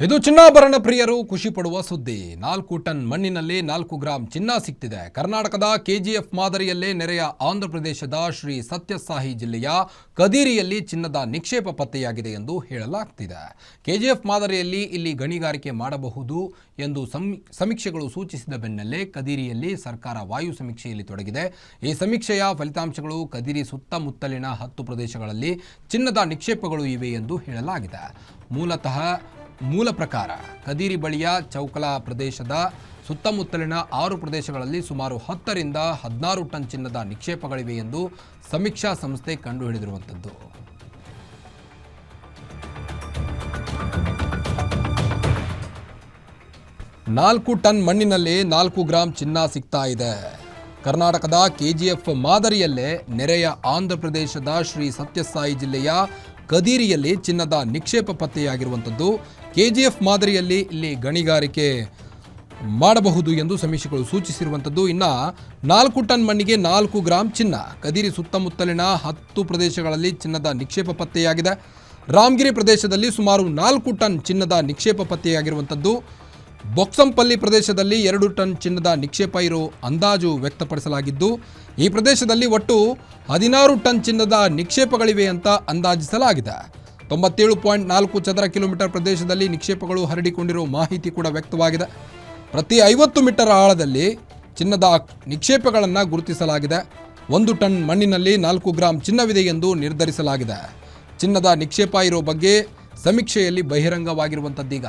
ಇದು ಚಿನ್ನಾಭರಣ ಪ್ರಿಯರು ಖುಷಿ ಪಡುವ ಸುದ್ದಿ. ನಾಲ್ಕು ಟನ್ ಮಣ್ಣಿನಲ್ಲಿ ನಾಲ್ಕು ಗ್ರಾಂ ಚಿನ್ನ ಸಿಕ್ತಿದೆ. ಕರ್ನಾಟಕದ ಕೆಜಿಎಫ್ ಮಾದರಿಯಲ್ಲೇ ನೆರೆಯ ಆಂಧ್ರಪ್ರದೇಶದ ಶ್ರೀ ಸತ್ಯಸಾಯಿ ಜಿಲ್ಲೆಯ ಕದೀರಿಯಲ್ಲಿ ಚಿನ್ನದ ನಿಕ್ಷೇಪ ಪತ್ತೆಯಾಗಿದೆ ಎಂದು ಹೇಳಲಾಗ್ತಿದೆ. ಕೆಜಿಎಫ್ ಮಾದರಿಯಲ್ಲಿ ಇಲ್ಲಿ ಗಣಿಗಾರಿಕೆ ಮಾಡಬಹುದು ಎಂದು ಸಮಿ- ಸಮೀಕ್ಷೆಗಳು ಸೂಚಿಸಿದ ಬೆನ್ನಲ್ಲೇ ಕದೀರಿಯಲ್ಲಿ ಸರ್ಕಾರ ವಾಯು ಸಮೀಕ್ಷೆಯಲ್ಲಿ ತೊಡಗಿದೆ. ಈ ಸಮೀಕ್ಷೆಯ ಫಲಿತಾಂಶಗಳು ಕದಿರಿ ಸುತ್ತಮುತ್ತಲಿನ ಹತ್ತು ಪ್ರದೇಶಗಳಲ್ಲಿ ಚಿನ್ನದ ನಿಕ್ಷೇಪಗಳು ಇವೆ ಎಂದು ಹೇಳಲಾಗಿದೆ. ಮೂಲತಃ ಮೂಲ ಪ್ರಕಾರ ಕದೀರಿ ಬಳಿಯ ಚೌಕಲ ಪ್ರದೇಶದ ಸುತ್ತಮುತ್ತಲಿನ ಆರು ಪ್ರದೇಶಗಳಲ್ಲಿ ಸುಮಾರು ಹತ್ತರಿಂದ ಹದಿನಾರು ಟನ್ ಚಿನ್ನದ ನಿಕ್ಷೇಪಗಳಿವೆ ಎಂದು ಸಮೀಕ್ಷಾ ಸಂಸ್ಥೆ ಕಂಡುಹಿಡಿದಿರುವಂಥದ್ದು. ನಾಲ್ಕು ಟನ್ ಮಣ್ಣಿನಲ್ಲಿ ನಾಲ್ಕು ಗ್ರಾಂ ಚಿನ್ನ ಸಿಗ್ತಾ ಇದೆ. ಕರ್ನಾಟಕದ ಕೆಜಿಎಫ್ ಮಾದರಿಯಲ್ಲೇ ನೆರೆಯ ಆಂಧ್ರ ಪ್ರದೇಶದ ಶ್ರೀ ಸತ್ಯಸಾಯಿ ಜಿಲ್ಲೆಯ ಕದೀರಿಯಲ್ಲಿ ಚಿನ್ನದ ನಿಕ್ಷೇಪ ಪತ್ತೆಯಾಗಿರುವಂಥದ್ದು. ಕೆಜಿಎಫ್ ಮಾದರಿಯಲ್ಲಿ ಇಲ್ಲಿ ಗಣಿಗಾರಿಕೆ ಮಾಡಬಹುದು ಎಂದು ಸಮೀಕ್ಷೆಗಳು ಸೂಚಿಸಿರುವಂಥದ್ದು. ಇನ್ನು ನಾಲ್ಕು ಟನ್ ಮಣ್ಣಿಗೆ ನಾಲ್ಕು ಗ್ರಾಂ ಚಿನ್ನ. ಕದಿರಿ ಸುತ್ತಮುತ್ತಲಿನ ಹತ್ತು ಪ್ರದೇಶಗಳಲ್ಲಿ ಚಿನ್ನದ ನಿಕ್ಷೇಪ ಪತ್ತೆಯಾಗಿದೆ. ರಾಮಗಿರಿ ಪ್ರದೇಶದಲ್ಲಿ ಸುಮಾರು ನಾಲ್ಕು ಟನ್ ಚಿನ್ನದ ನಿಕ್ಷೇಪ ಪತ್ತೆಯಾಗಿರುವಂಥದ್ದು. ಬೊಕ್ಸಂಪಲ್ಲಿ ಪ್ರದೇಶದಲ್ಲಿ ಎರಡು ಟನ್ ಚಿನ್ನದ ನಿಕ್ಷೇಪ ಇರೋ ಅಂದಾಜು ವ್ಯಕ್ತಪಡಿಸಲಾಗಿದ್ದು, ಈ ಪ್ರದೇಶದಲ್ಲಿ ಒಟ್ಟು ಹದಿನಾರು ಟನ್ ಚಿನ್ನದ ನಿಕ್ಷೇಪಗಳಿವೆ ಅಂತ ಅಂದಾಜಿಸಲಾಗಿದೆ. ತೊಂಬತ್ತೇಳು ಪಾಯಿಂಟ್ ನಾಲ್ಕು ಚದರ ಕಿಲೋಮೀಟರ್ ಪ್ರದೇಶದಲ್ಲಿ ನಿಕ್ಷೇಪಗಳು ಹರಡಿಕೊಂಡಿರುವ ಮಾಹಿತಿ ಕೂಡ ವ್ಯಕ್ತವಾಗಿದೆ. ಪ್ರತಿ ಐವತ್ತು ಮೀಟರ್ ಆಳದಲ್ಲಿ ಚಿನ್ನದ ನಿಕ್ಷೇಪಗಳನ್ನು ಗುರುತಿಸಲಾಗಿದೆ. ಒಂದು ಟನ್ ಮಣ್ಣಿನಲ್ಲಿ ನಾಲ್ಕು ಗ್ರಾಂ ಚಿನ್ನವಿದೆ ಎಂದು ನಿರ್ಧರಿಸಲಾಗಿದೆ. ಚಿನ್ನದ ನಿಕ್ಷೇಪ ಇರೋ ಬಗ್ಗೆ ಸಮೀಕ್ಷೆಯಲ್ಲಿ ಬಹಿರಂಗವಾಗಿರುವಂಥದ್ದೀಗ